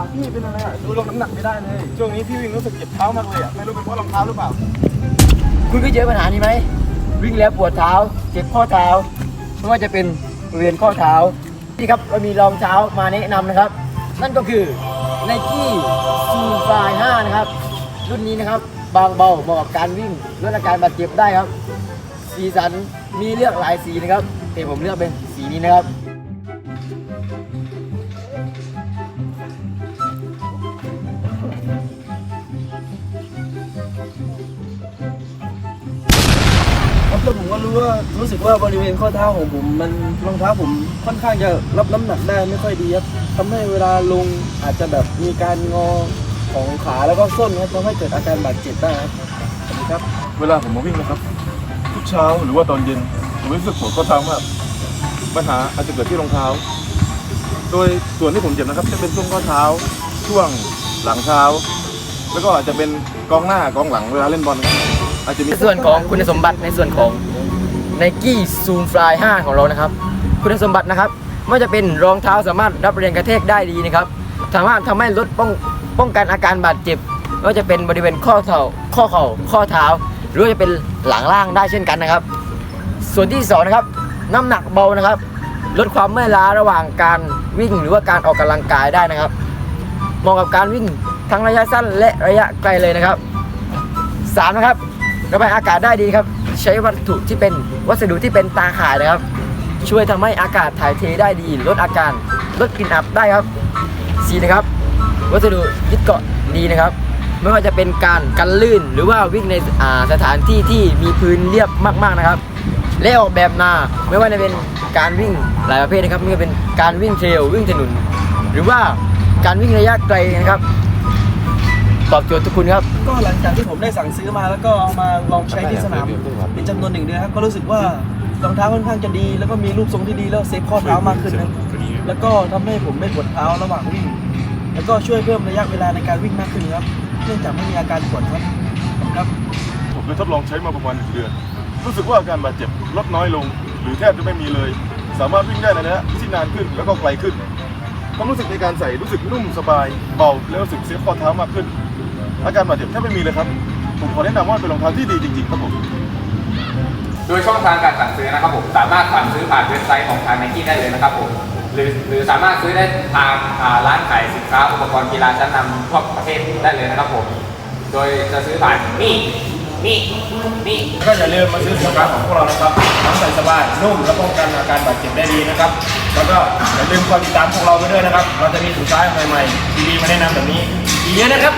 ขาพี่เป็นอะไรอะ ดูลงน้ำหนักไม่ได้เลย ช่วงนี้พี่วิ่งรู้สึกเจ็บเท้ามากเลยอะ ไม่รู้เป็นเพราะรองเท้าหรือเปล่า คุณเคยเจอปัญหานี้ไหม วิ่งแล้วปวดเท้า เจ็บข้อเท้า ไม่ว่าจะเป็นบริเวณข้อเท้าที่ครับเรามีรองเท้ามาแนะนำนะครับ นั่นก็คือ Nike Zoom Fly 5นะครับ รุ่นนี้นะครับ บางเบาเหมาะกับการวิ่งลดอาการบาดเจ็บได้ครับ สีสันมีเลือกหลายสีนะครับ แต่ผมเลือกเป็นสีนี้นะครับ แล้วผมก็รู้ว่ารู้สึกว่าบริเวณข้อเท้าของผม มันรองเท้าผมค่อนข้างจะรับน้ำหนักได้ไม่ค่อยดีครับทำให้เวลาลงอาจจะแบบมีการงอของขาแล้วก็ส้นครับทำให้เกิดอาการบาดเจ็บได้ครับสวัสดีครับ เวลาผมมาวิ่งนะครับ ทุกเช้าหรือว่าตอนเย็นผมรู้สึกปวดข้อเท้ามากปัญหาอาจจะเกิดที่รองเท้า โดยส่วนที่ผมเจ็บนะครับ จะเป็นช่วงข้อเท้าช่วงหลังเท้า แล้วก็อาจจะเป็นกองหน้ากองหลังเวลาเล่นบอลครับ อาจจะมีในส่วนของคุณสมบัติในส่วนของ Nike Zoom Fly 5ของเรานะครับ คุณสมบัตินะครับไม่ว่าจะเป็นรองเท้าสามารถรับแรงกระแทกได้ดีนะครับ สามารถทำให้ลดป้องป้องกันอาการบาดเจ็บไม่ว่าจะเป็นบริเวณข้อเท้าข้อเข่าข้อเท้า หรือว่าจะเป็นหลังล่างได้เช่นกันนะครับ ส่วนที่สองนะครับน้ำหนักเบานะครับ ลดความเมื่อยล้าระหว่างการวิ่งหรือว่าการออกกำลังกายได้นะครับเหมาะกับการวิ่งทั้งระยะสั้นและระยะไกลเลยนะครับสามนะครับ ระบายอากาศได้ดีครับ ใช้วัตถุที่เป็นวัสดุที่เป็นตาข่ายนะครับ ช่วยทำให้อากาศถ่ายเทได้ดี ลดอาการลดกลิ่นอับได้ครับสีนะครับ วัสดุยึดเกาะดีนะครับไม่ว่าจะเป็นการกันลื่นหรือว่าวิ่งในสถานที่ที่มีพื้นเรียบมากๆนะครับ และออกแบบมาไม่ว่าจะเป็นการวิ่งหลายประเภทนะครับไม่ว่าเป็นการวิ่งเทรลวิ่งถนนหรือว่าการวิ่งระยะไกลนะครับ ตอบโจทย์ทุกคุณครับ ก็หลังจากที่ผมได้สั่งซื้อมาแล้วก็เอามาลองใช้ที่สนามเป็นจำนวนหนึ่งเดือนครับก็รู้สึกว่ารองเท้าค่อนข้างจะดี แล้วก็มีรูปทรงที่ดีแล้วเซฟข้อเท้ามากขึ้นนะแล้วก็ทำให้ผมไม่ปวดเท้าระหว่างวิ่ง แล้วก็ช่วยเพิ่มระยะเวลาในการวิ่งมากขึ้นครับเนื่องจากไม่มีอาการปวดครับครับผมได้ทดลองใช้มาประมาณหนึ่งเดือน รู้สึกว่าอาการบาดเจ็บลดน้อยลง หรือแทบจะไม่มีเลย สามารถวิ่งได้ในระยะที่นานขึ้นแล้วก็ไกลขึ้น ความรู้สึกในการใส่รู้สึกนุ่มสบายเบาและรู้สึกเซฟข้อเท้ามากขึ้น อาการบาดเจ็บแทบไม่มีเลยครับ ผมขอแนะนำว่าเป็นรองเท้าที่ดีจริงๆครับผมโดยช่องทางการสั่งซื้อนะครับผมสามารถสั่งซื้อผ่านเว็บไซต์ของทางไนกี้ได้เลยนะครับผมหรือหรือสามารถซื้อได้ทางร้านขายสินค้าอุปกรณ์กีฬาชั้นนำทั่วประเทศได้เลยนะครับผมโดยจะซื้อผ่านนี่ นี่นี่ก็อย่าลืมมาซื้อสินค้าของพวกเรานะครับทั้งใส่สบายนุ่มและป้องกันอาการบาดเจ็บได้ดีนะครับ แล้วก็อย่าลืมกดติดตามพวกเราไปด้วยนะครับ เราจะมีสินค้าใหม่ๆดีๆมาแนะนำแบบนี้อีกเยอะนะครับ